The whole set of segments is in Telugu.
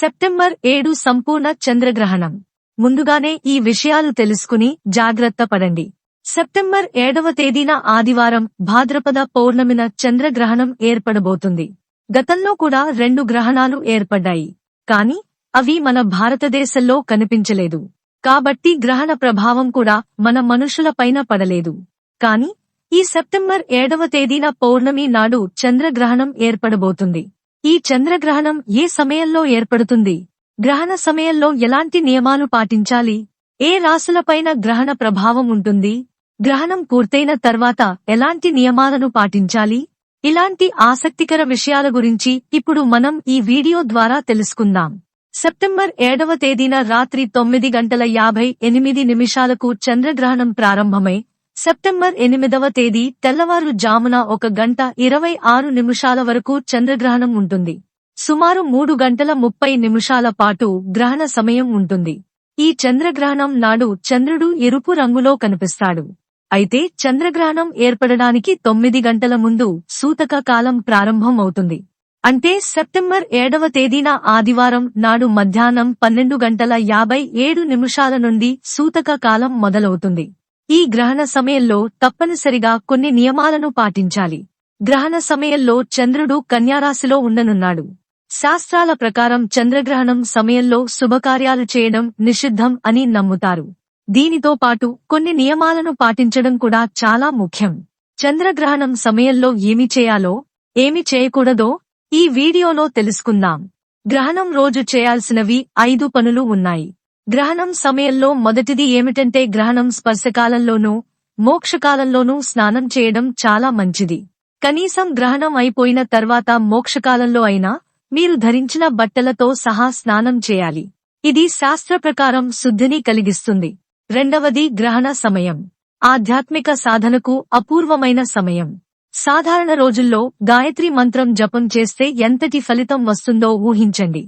సెప్టెంబర్ ఏడు సంపూర్ణ చంద్రగ్రహణం. ముందుగానే ఈ విషయాలు తెలుసుకుని జాగ్రత్త పడండి. సెప్టెంబర్ ఏడవ తేదీన ఆదివారం భాద్రపద పౌర్ణమిన చంద్రగ్రహణం ఏర్పడబోతుంది. గతంలో కూడా రెండు గ్రహణాలు ఏర్పడ్డాయి. కాని అవి మన భారతదేశంలో కనిపించలేదు. కాబట్టి గ్రహణ ప్రభావం కూడా మన మనుషులపైన పడలేదు. కాని ఈ సెప్టెంబర్ ఏడవ తేదీన పౌర్ణమి నాడు చంద్రగ్రహణం ఏర్పడబోతుంది. ఈ చంద్రగ్రహణం ఏ సమయంలో ఏర్పడుతుంది? గ్రహణ సమయంలో ఎలాంటి నియమాలు పాటించాలి? ఏ రాశులపైన గ్రహణ ప్రభావం ఉంటుంది? గ్రహణం పూర్తయిన తర్వాత ఎలాంటి నియమాలను పాటించాలి? ఇలాంటి ఆసక్తికర విషయాల గురించి ఇప్పుడు మనం ఈ వీడియో ద్వారా తెలుసుకుందాం. సెప్టెంబర్ ఏడవ తేదీన రాత్రి తొమ్మిది గంటల యాభై ఎనిమిది నిమిషాలకు చంద్రగ్రహణం ప్రారంభమై సెప్టెంబర్ ఎనిమిదవ తేదీ తెల్లవారు జామున ఒక గంట ఇరవై ఆరు నిమిషాల వరకు చంద్రగ్రహణం ఉంటుంది. సుమారు మూడు గంటల ముప్పై నిమిషాల పాటు గ్రహణ సమయం ఉంటుంది. ఈ చంద్రగ్రహణం నాడు చంద్రుడు ఎరుపు రంగులో కనిపిస్తాడు. అయితే చంద్రగ్రహణం ఏర్పడడానికి తొమ్మిది గంటల ముందు సూతక కాలం ప్రారంభం అవుతుంది అంటే సెప్టెంబర్ ఏడవ తేదీన ఆదివారం నాడు మధ్యాహ్నం పన్నెండు గంటల యాభై ఏడు నిమిషాల నుండి సూతక కాలం మొదలవుతుంది. ఈ గ్రహణ సమయంలో తప్పనిసరిగా కొన్ని నియమాలను పాటించాలి. గ్రహణ సమయంలో చంద్రుడు కన్యారాశిలో ఉండనున్నాడు. శాస్త్రాల ప్రకారం చంద్రగ్రహణం సమయంలో శుభకార్యాలు చేయడం నిషిద్ధం అని నమ్ముతారు. దీనితో పాటు కొన్ని నియమాలను పాటించడం కూడా చాలా ముఖ్యం. చంద్రగ్రహణం సమయంలో ఏమి చేయాలో ఏమి చేయకూడదో ఈ వీడియోలో తెలుసుకుందాం. గ్రహణం రోజు చేయాల్సినవి ఐదు పనులు ఉన్నాయి. గ్రహణం సమయంలో మొదటిది ఏమిటంటే గ్రహణం స్పర్శకాలంలోనూ మోక్షకాలంలోనూ స్నానం చేయడం చాలా మంచిది. కనీసం గ్రహణం అయిపోయిన తర్వాత మోక్షకాలంలో అయినా మీరు ధరించిన బట్టలతో సహా స్నానం చేయాలి. ఇది శాస్త్ర ప్రకారం శుద్ధిని కలిగిస్తుంది. రెండవది గ్రహణ సమయం. ఆధ్యాత్మిక సాధనకు అపూర్వమైన సమయం. సాధారణ రోజుల్లో గాయత్రి మంత్రం జపం చేస్తే ఎంతటి ఫలితం వస్తుందో ఊహించండి.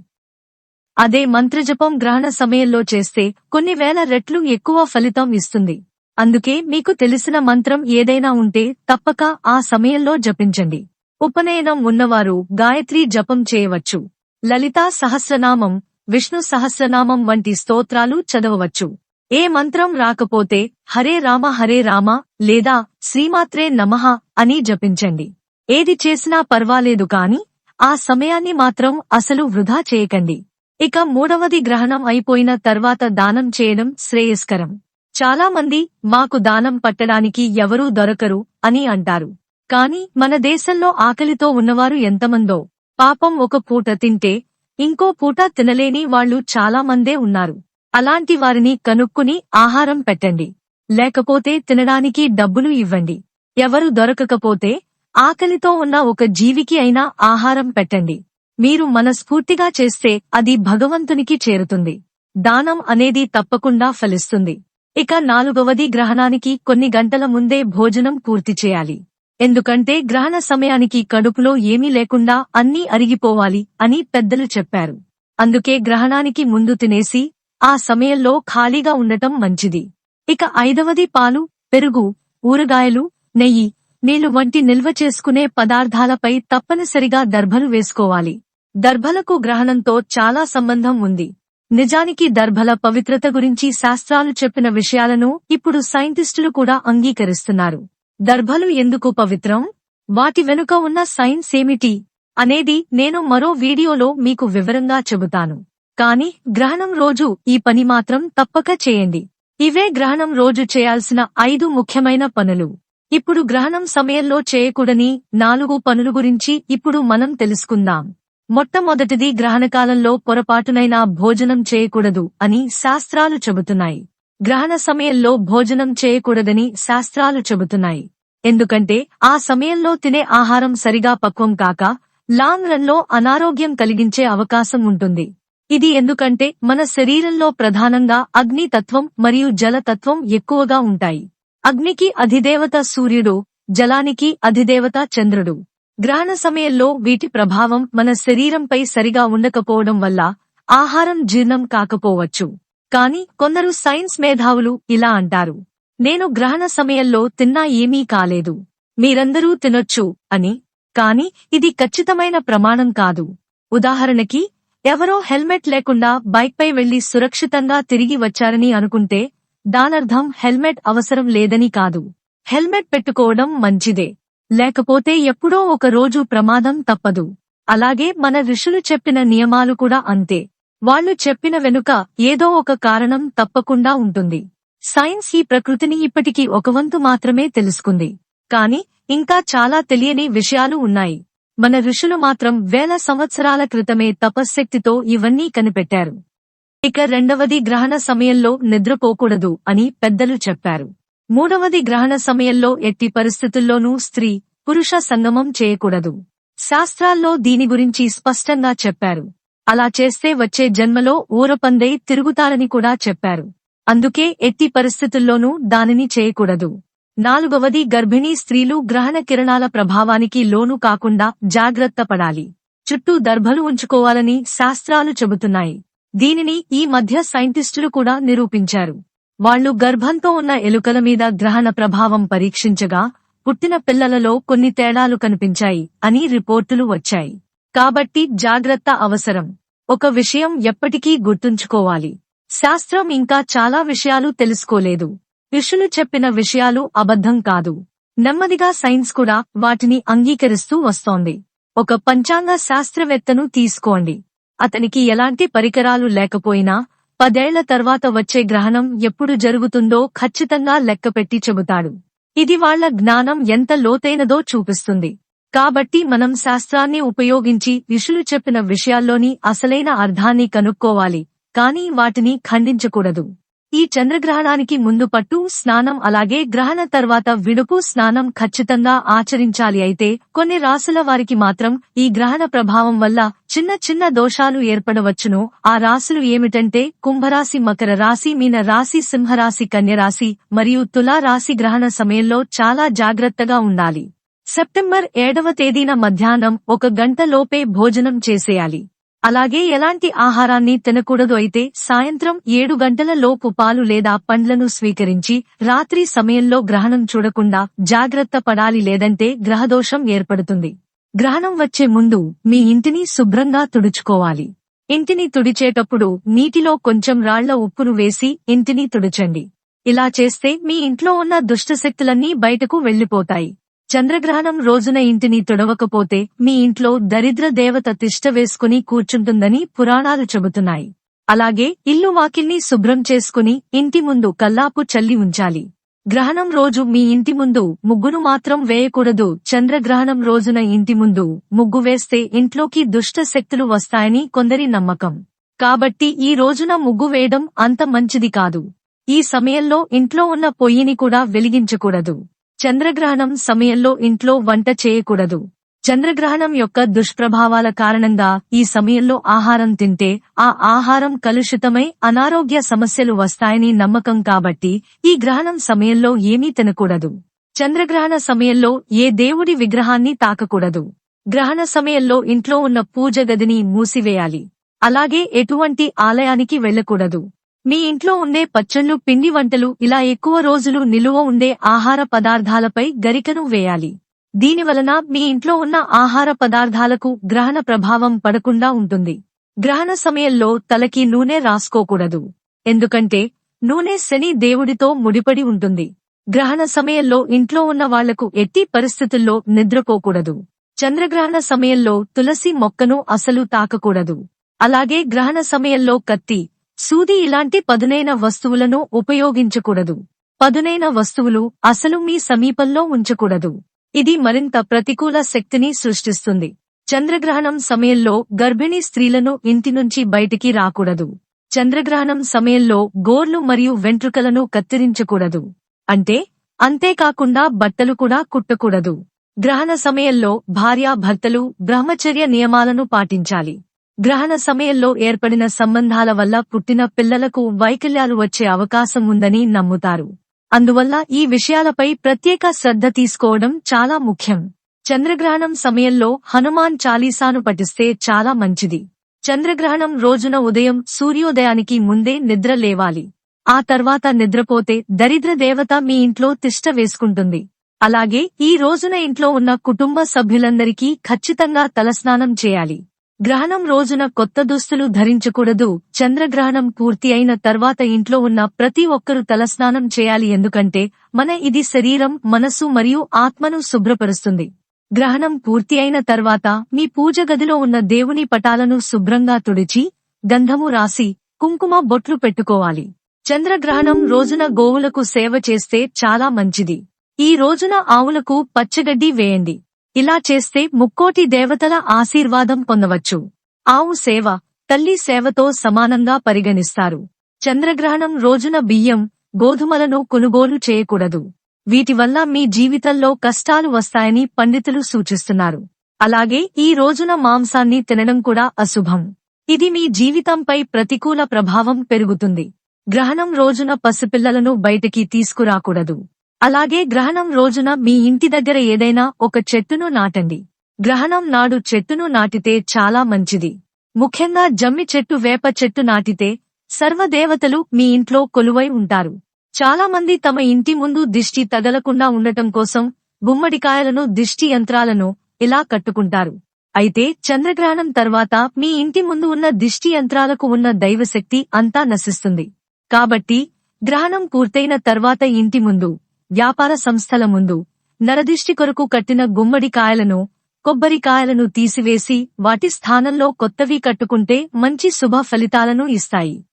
అదే మంత్రజపం గ్రహణ సమయంలో చేస్తే కొన్ని వేల రెట్లు ఎక్కువ ఫలితం ఇస్తుంది. అందుకే మీకు తెలిసిన మంత్రం ఏదైనా ఉంటే తప్పక ఆ సమయంలో జపించండి. ఉపనయనం ఉన్నవారు గాయత్రి జపం చేయవచ్చు. లలితా సహస్రనామం విష్ణు సహస్రనామం వంటి స్తోత్రాలు చదవవచ్చు. ఏ మంత్రం రాకపోతే హరే రామ హరే రామ లేదా శ్రీమాత్రే నమః అని జపించండి. ఏది చేసినా పర్వాలేదు కాని ఆ సమయాన్ని మాత్రం అసలు వృధా చేయకండి. ఇక మూడవది గ్రహణం అయిపోయిన తర్వాత దానం చేయడం శ్రేయస్కరం. చాలా మంది మాకు దానం పట్టడానికి ఎవరూ దొరకరు అని అంటారు. కాని మన దేశంలో ఆకలితో ఉన్నవారు ఎంతమందో. పాపం ఒక పూట తింటే ఇంకో పూట తినలేని వాళ్ళు చాలా మందే ఉన్నారు. అలాంటి వారిని కనుక్కుని ఆహారం పెట్టండి. లేకపోతే తినడానికి డబ్బులు ఇవ్వండి. ఎవరు దొరకకపోతే ఆకలితో ఉన్న ఒక జీవికి అయినా ఆహారం పెట్టండి. మీరు మనస్ఫూర్తిగా చేస్తే అది భగవంతునికి చేరుతుంది. దానం అనేది తప్పకుండా ఫలిస్తుంది. ఇక నాలుగవది గ్రహణానికి కొన్ని గంటల ముందే భోజనం పూర్తి చేయాలి. ఎందుకంటే గ్రహణ సమయానికి కడుపులో ఏమీ లేకుండా అన్నీ అరిగిపోవాలి అని పెద్దలు చెప్పారు. అందుకే గ్రహణానికి ముందు తినేసి ఆ సమయంలో ఖాళీగా ఉండటం మంచిది. ఇక ఐదవది పాలు పెరుగు ఊరగాయలు నెయ్యి నీళ్ళు వంటి నిల్వ చేసుకునే పదార్థాలపై తప్పనిసరిగా దర్భలు వేసుకోవాలి. దర్భలకు గ్రహణంతో చాలా సంబంధం ఉంది. నిజానికి దర్భల పవిత్రత గురించి శాస్త్రాలు చెప్పిన విషయాలను ఇప్పుడు సైంటిస్టులు కూడా అంగీకరిస్తున్నారు. దర్భలు ఎందుకు పవిత్రం? వాటి వెనుక ఉన్న సైన్స్ ఏమిటి? అనేది నేను మరో వీడియోలో మీకు వివరంగా చెబుతాను. కాని గ్రహణం రోజు ఈ పని మాత్రం తప్పక చేయండి. ఇవే గ్రహణం రోజు చేయాల్సిన ఐదు ముఖ్యమైన పనులు. ఇప్పుడు గ్రహణం సమయంలో చేయకూడని నాలుగు పనులు గురించి ఇప్పుడు మనం తెలుసుకుందాం. మొట్టమొదటిది గ్రహణకాలంలో పొరపాటునైనా భోజనం చేయకూడదు అని శాస్త్రాలు చెబుతున్నాయి. గ్రహణ సమయంలో భోజనం చేయకూడదని శాస్త్రాలు చెబుతున్నాయి. ఎందుకంటే ఆ సమయంలో తినే ఆహారం సరిగా పక్వం కాక లాంగ్ రన్లో అనారోగ్యం కలిగించే అవకాశం ఉంటుంది. ఇది ఎందుకంటే మన శరీరంలో ప్రధానంగా అగ్ని తత్వం మరియు జలతత్వం ఎక్కువగా ఉంటాయి. అగ్నికి అధిదేవత సూర్యుడు జలానికి అధిదేవత చంద్రుడు. గ్రహణ సమయంలో వీటి ప్రభావం మన శరీరంపై సరిగా ఉండకపోవడం వల్ల ఆహారం జీర్ణం కాకపోవచ్చు. కాని కొందరు సైన్స్ మేధావులు ఇలా అంటారు. నేను గ్రహణ సమయంలో తిన్నా ఏమీ కాలేదు. మీరందరూ తినొచ్చు అని. కాని ఇది ఖచ్చితమైన ప్రమాణం కాదు. ఉదాహరణకి ఎవరో హెల్మెట్ లేకుండా బైక్పై వెళ్ళి సురక్షితంగా తిరిగి వచ్చారని అనుకుంటే దానర్థం హెల్మెట్ అవసరం లేదని కాదు. హెల్మెట్ పెట్టుకోవడం మంచిదే. లేకపోతే ఎప్పుడో ఒక రోజు ప్రమాదం తప్పదు. అలాగే మన ఋషులు చెప్పిన నియమాలు కూడా అంతే. వాళ్ళు చెప్పిన వెనుక ఏదో ఒక కారణం తప్పకుండా ఉంటుంది. సైన్స్ ఈ ప్రకృతిని ఇప్పటికీ ఒక వంతు మాత్రమే తెలుసుకుంది. కాని ఇంకా చాలా తెలియని విషయాలు ఉన్నాయి. మన ఋషులు మాత్రం వేల సంవత్సరాల క్రితమే తపశ్శక్తితో ఇవన్నీ కనిపెట్టారు. ఇక రెండవది గ్రహణ సమయంలో నిద్రపోకూడదు అని పెద్దలు చెప్పారు. మూడవది గ్రహణ సమయంలో ఎట్టి పరిస్థితుల్లోనూ స్త్రీ పురుష సంగమం చేయకూడదు. శాస్త్రాల్లో దీని గురించి స్పష్టంగా చెప్పారు. అలా చేస్తే వచ్చే జన్మలో ఊరపందై తిరుగుతారని కూడా చెప్పారు. అందుకే ఎట్టి పరిస్థితుల్లోనూ దానిని చేయకూడదు. నాలుగవది గర్భిణీ స్త్రీలు గ్రహణ కిరణాల ప్రభావానికి లోను కాకుండా జాగ్రత్త పడాలి. చుట్టూ దర్భలు ఉంచుకోవాలని శాస్త్రాలు చెబుతున్నాయి. దీనిని ఈ మధ్య సైంటిస్టులు కూడా నిరూపించారు. వాళ్ళు గర్భంతో ఉన్న ఎలుకల మీద గ్రహణ ప్రభావం పరీక్షించగా పుట్టిన పిల్లలలో కొన్ని తేడాలు కనిపించాయి అని రిపోర్టులు వచ్చాయి. కాబట్టి జాగ్రత్త అవసరం. ఒక విషయం ఎప్పటికీ గుర్తుంచుకోవాలి. శాస్త్రం ఇంకా చాలా విషయాలు తెలుసుకోలేదు. ఋషులు చెప్పిన విషయాలు అబద్ధం కాదు. నెమ్మదిగా సైన్స్ కూడా వాటిని అంగీకరిస్తూ వస్తోంది. ఒక పంచాంగ శాస్త్రవేత్తను తీసుకోండి. అతనికి ఎలాంటి పరికరాలు లేకపోయినా పదేళ్ళ తర్వాత వచ్చే గ్రహణం ఎప్పుడు జరుగుతుందో ఖచ్చితంగా లెక్కపెట్టి చెబుతాడు. ఇది వాళ్ళ జ్ఞానం ఎంత లోతైనదో చూపిస్తుంది. కాబట్టి మనం శాస్త్రాన్ని ఉపయోగించి ఋషులు చెప్పిన విషయాల్లోని అసలైన అర్థాన్ని కనుక్కోవాలి కానీ వాటిని ఖండించకూడదు. ఈ చంద్రగ్రహణానికి ముందు పట్టు స్నానం అలాగే గ్రహణ తర్వాత విడుపు స్నానం ఖచ్చితంగా ఆచరించాలి. అయితే కొన్ని రాసుల వారికి మాత్రం ఈ గ్రహణ ప్రభావం వల్ల చిన్న చిన్న దోషాలు ఏర్పడవచ్చును. ఆ రాసులు ఏమిటంటే కుంభరాశి మకర రాశి మీన రాశి సింహరాశి కన్యరాశి మరియు తులా రాశి గ్రహణ సమయంలో చాలా జాగ్రత్తగా ఉండాలి. సెప్టెంబర్ ఏడవ తేదీన మధ్యాహ్నం ఒక గంట లోపే భోజనం చేసేయాలి. అలాగే ఎలాంటి ఆహారాన్ని తినకూడదు అయితే సాయంత్రం ఏడు గంటల లోపు పాలు లేదా పండ్లను స్వీకరించి రాత్రి సమయంలో గ్రహణం చూడకుండా జాగ్రత్త పడాలి లేదంటే గ్రహదోషం ఏర్పడుతుంది. గ్రహణం వచ్చే ముందు మీ ఇంటిని శుభ్రంగా తుడుచుకోవాలి. ఇంటిని తుడిచేటప్పుడు నీటిలో కొంచెం రాళ్ళ ఉప్పును వేసి ఇంటిని తుడిచండి. ఇలా చేస్తే మీ ఇంట్లో ఉన్న దుష్టశక్తులన్నీ బయటకు వెళ్ళిపోతాయి చంద్రగ్రహణం రోజున ఇంటిని తొడవకపోతే మీ ఇంట్లో దరిద్ర దేవత తిష్ట వేసుకుని కూర్చుంటుందని పురాణాలు చెబుతున్నాయి. అలాగే ఇల్లు వాకిల్ని శుభ్రం చేసుకుని ఇంటి ముందు కల్లాపు చల్లి ఉంచాలి. గ్రహణం రోజు మీ ఇంటి ముందు ముగ్గును మాత్రం వేయకూడదు. చంద్రగ్రహణం రోజున ఇంటి ముందు ముగ్గు వేస్తే ఇంట్లోకి దుష్ట శక్తులు వస్తాయని కొందరి నమ్మకం. కాబట్టి ఈ రోజున ముగ్గు వేయడం అంత మంచిది కాదు. ఈ సమయంలో ఇంట్లో ఉన్న పొయ్యిని కూడా వెలిగించకూడదు. చంద్రగ్రహణం సమయంలో ఇంట్లో వంట చేయకూడదు. చంద్రగ్రహణం యొక్క దుష్ప్రభావాల కారణంగా ఈ సమయంలో ఆహారం తింటే ఆ ఆహారం కలుషితమై అనారోగ్య సమస్యలు వస్తాయని నమ్మకం కాబట్టి ఈ గ్రహణం సమయంలో ఏమీ తినకూడదు. చంద్రగ్రహణ సమయంలో ఏ దేవుడి విగ్రహాన్ని తాకకూడదు. గ్రహణ సమయంలో ఇంట్లో ఉన్న పూజ గదిని మూసివేయాలి. అలాగే ఎటువంటి ఆలయానికి వెళ్ళకూడదు మీ ఇంట్లో ఉండే పచ్చళ్ళు పిండి వంటలు ఇలా ఎక్కువ రోజులు నిలువ ఉండే ఆహార పదార్థాలపై గరికను వేయాలి. దీనివలన మీ ఇంట్లో ఉన్న ఆహార పదార్థాలకు గ్రహణ ప్రభావం పడకుండా ఉంటుంది. గ్రహణ సమయంలో తలకి నూనె రాసుకోకూడదు. ఎందుకంటే నూనె శని దేవుడితో ముడిపడి ఉంటుంది. గ్రహణ సమయంలో ఇంట్లో ఉన్న వాళ్ళకు ఎట్టి పరిస్థితుల్లో నిద్రపోకూడదు. చంద్రగ్రహణ సమయంలో తులసి మొక్కను అసలు తాకకూడదు. అలాగే గ్రహణ సమయంలో కత్తి సూది ఇలాంటి పదునైన వస్తువులను ఉపయోగించకూడదు. పదునైన వస్తువులు అసలు మీ సమీపంలో ఉంచకూడదు. ఇది మరింత ప్రతికూల శక్తిని సృష్టిస్తుంది. చంద్రగ్రహణం సమయంలో గర్భిణీ స్త్రీలను ఇంటి నుంచి బయటికి రాకూడదు. చంద్రగ్రహణం సమయంలో గోర్లు మరియు వెంట్రుకలను కత్తిరించకూడదు. అంటే అంతేకాకుండా బట్టలు కూడా కుట్టకూడదు. గ్రహణ సమయంలో భార్యాభర్తలు బ్రహ్మచర్య నియమాలను పాటించాలి. గ్రహణ సమయంలో ఏర్పడిన సంబంధాల వల్ల పుట్టిన పిల్లలకు వైకల్యాలు వచ్చే అవకాశం ఉందని నమ్ముతారు. అందువల్ల ఈ విషయాలపై ప్రత్యేక శ్రద్ధ తీసుకోవడం చాలా ముఖ్యం. చంద్రగ్రహణం సమయంలో హనుమాన్ చాలీసాను పఠిస్తే చాలా మంచిది. చంద్రగ్రహణం రోజున ఉదయం సూర్యోదయానికి ముందే నిద్ర లేవాలి. ఆ తర్వాత నిద్రపోతే దరిద్ర దేవత మీ ఇంట్లో తిష్ట వేసుకుంటుంది. అలాగే ఈ రోజున ఇంట్లో ఉన్న కుటుంబ సభ్యులందరికీ ఖచ్చితంగా తలస్నానం చేయాలి. గ్రహణం రోజున కొత్త దుస్తులు ధరించకూడదు. చంద్రగ్రహణం పూర్తి అయిన తర్వాత ఇంట్లో ఉన్న ప్రతి ఒక్కరూ తలస్నానం చేయాలి ఎందుకంటే మన ఇది శరీరం మనసు మరియు ఆత్మను శుభ్రపరుస్తుంది. గ్రహణం పూర్తి అయిన తర్వాత మీ పూజ గదిలో ఉన్న దేవుని పటాలను శుభ్రంగా తుడిచి గంధము రాసి కుంకుమ బొట్లు పెట్టుకోవాలి. చంద్రగ్రహణం రోజున గోవులకు సేవ చేస్తే చాలా మంచిది. ఈ రోజున ఆవులకు పచ్చగడ్డి వేయండి. ఇలా చేస్తే ముక్కోటి దేవతల ఆశీర్వాదం పొందవచ్చు. ఆవు సేవ తల్లి సేవతో సమానంగా పరిగణిస్తారు. చంద్రగ్రహణం రోజున బియ్యం గోధుమలను కొనుగోలు చేయకూడదు. వీటి వల్ల మీ జీవితంలో కష్టాలు వస్తాయని పండితులు సూచిస్తున్నారు. అలాగే ఈ రోజున మాంసాన్ని తినడం కూడా అశుభం. ఇది మీ జీవితంపై ప్రతికూల ప్రభావం పెరుగుతుంది. గ్రహణం రోజున పసిపిల్లలను బయటికి తీసుకురాకూడదు. అలాగే గ్రహణం రోజున మీ ఇంటి దగ్గర ఏదైనా ఒక చెట్టును నాటండి. గ్రహణం నాడు చెట్టును నాటితే చాలా మంచిది. ముఖ్యంగా జమ్మి చెట్టు వేప చెట్టు నాటితే సర్వదేవతలు మీ ఇంట్లో కొలువై ఉంటారు. చాలా మంది తమ ఇంటి ముందు దిష్టి తగలకుండా ఉండటం కోసం గుమ్మడికాయలను దిష్టి యంత్రాలను ఇలా కట్టుకుంటారు. అయితే చంద్రగ్రహణం తర్వాత మీ ఇంటి ముందు ఉన్న దిష్టి యంత్రాలకు ఉన్న దైవశక్తి అంతా నశిస్తుంది. కాబట్టి గ్రహణం పూర్తయిన తర్వాత ఇంటి ముందు వ్యాపార సంస్థల ముందు నరదిష్టి కొరకు కట్టిన గుమ్మడికాయలను కొబ్బరికాయలను తీసివేసి వాటి స్థానంలో కొత్తవి కట్టుకుంటే మంచి శుభ ఫలితాలను ఇస్తాయి.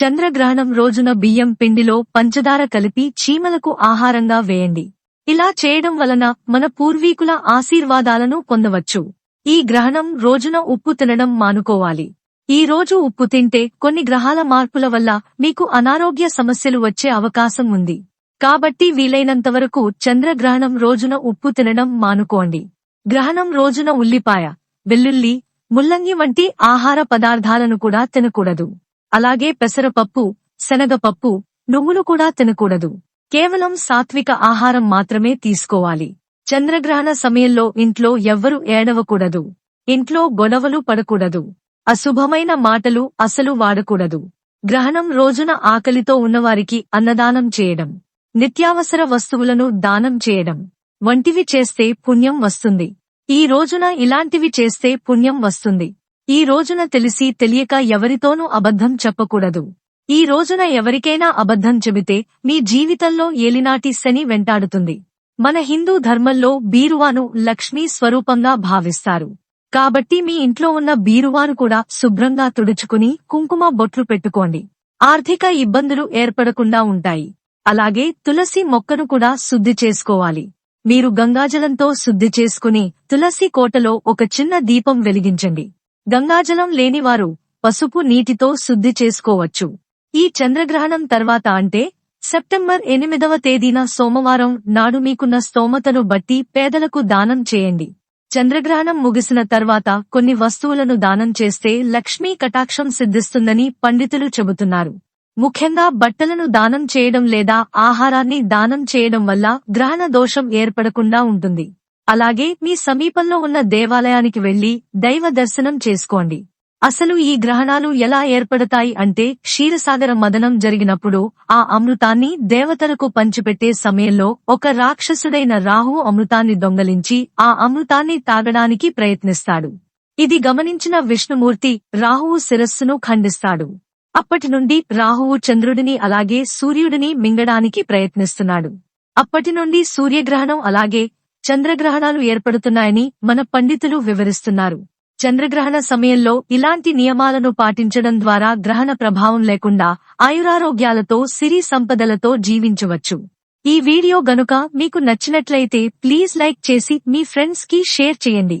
చంద్రగ్రహణం రోజున బియ్యం పిండిలో పంచదార కలిపి చీమలకు ఆహారంగా వేయండి. ఇలా చేయడం వలన మన పూర్వీకుల ఆశీర్వాదాలను పొందవచ్చు. ఈ గ్రహణం రోజున ఉప్పు తినడం మానుకోవాలి. ఈ రోజు ఉప్పు తింటే కొన్ని గ్రహాల మార్పుల వల్ల మీకు అనారోగ్య సమస్యలు వచ్చే అవకాశం ఉంది. కాబట్టి వీలైనంతవరకు చంద్రగ్రహణం రోజున ఉప్పు తినడం మానుకోండి. గ్రహణం రోజున ఉల్లిపాయ వెల్లుల్లి ముల్లంగి వంటి ఆహార పదార్థాలను కూడా తినకూడదు. అలాగే పెసరపప్పు శనగపప్పు నువ్వులు కూడా తినకూడదు. కేవలం సాత్విక ఆహారం మాత్రమే తీసుకోవాలి. చంద్రగ్రహణ సమయంలో ఇంట్లో ఎవ్వరు ఏడవకూడదు. ఇంట్లో గొడవలు పడకూడదు. అశుభమైన మాటలు అసలు వాడకూడదు. గ్రహణం రోజున ఆకలితో ఉన్నవారికి అన్నదానం చేయడం. నిత్యావసర వస్తువులను దానం చేయడం. వంటివి చేస్తే పుణ్యం వస్తుంది. ఈ రోజున ఇలాంటివి చేస్తే పుణ్యం వస్తుంది. ఈ రోజున తెలిసి తెలియక ఎవరితోనూ అబద్ధం చెప్పకూడదు. ఈ రోజున ఎవరికైనా అబద్ధం చెబితే మీ జీవితంలో ఏలినాటి శని వెంటాడుతుంది. మన హిందూ ధర్మంలో బీరువాను లక్ష్మీ స్వరూపంగా భావిస్తారు. కాబట్టి మీ ఇంట్లో ఉన్న బీరువాను కూడా శుభ్రంగా తుడుచుకుని కుంకుమ బొట్లు పెట్టుకోండి. ఆర్థిక ఇబ్బందులు ఏర్పడకుండా ఉంటాయి. అలాగే తులసి మొక్కను కూడా శుద్ధి చేసుకోవాలి. మీరు గంగాజలంతో శుద్ధి చేసుకుని తులసి కోటలో ఒక చిన్న దీపం వెలిగించండి. గంగాజలం లేనివారు పసుపు నీటితో శుద్ధి చేసుకోవచ్చు. ఈ చంద్రగ్రహణం తర్వాత అంటే సెప్టెంబర్ ఎనిమిదవ తేదీన సోమవారం నాడు మీకున్న స్తోమతను బట్టి పేదలకు దానం చేయండి. చంద్రగ్రహణం ముగిసిన తర్వాత కొన్ని వస్తువులను దానం చేస్తే లక్ష్మీ కటాక్షం సిద్ధిస్తుందని పండితులు చెబుతున్నారు. ముఖ్యంగా బట్టలను దానం చేయడం లేదా ఆహారాన్ని దానం చేయడం వల్ల గ్రహణ దోషం ఏర్పడకుండా ఉంటుంది. అలాగే మీ సమీపంలో ఉన్న దేవాలయానికి వెళ్ళి దైవ దర్శనం చేసుకోండి. అసలు ఈ గ్రహణాలు ఎలా ఏర్పడతాయి అంటే క్షీరసాగర మదనం జరిగినప్పుడు ఆ అమృతాన్ని దేవతలకు పంచిపెట్టే సమయంలో ఒక రాక్షసుడైన రాహు అమృతాన్ని దొంగలించి ఆ అమృతాన్ని తాగడానికి ప్రయత్నిస్తాడు. ఇది గమనించిన విష్ణుమూర్తి రాహువు శిరస్సును ఖండిస్తాడు. అప్పటి నుండి రాహువు చంద్రుడిని అలాగే సూర్యుడిని మింగడానికి ప్రయత్నిస్తున్నాడు. అప్పటి నుండి సూర్యగ్రహణం అలాగే చంద్రగ్రహణాలు ఏర్పడుతున్నాయని మన పండితులు వివరిస్తున్నారు. చంద్రగ్రహణ సమయంలో ఇలాంటి నియమాలను పాటించడం ద్వారా గ్రహణ ప్రభావం లేకుండా ఆయురారోగ్యాలతో సిరి సంపదలతో జీవించవచ్చు. ఈ వీడియో గనుక మీకు నచ్చినట్లయితే ప్లీజ్ లైక్ చేసి మీ ఫ్రెండ్స్కి షేర్ చేయండి.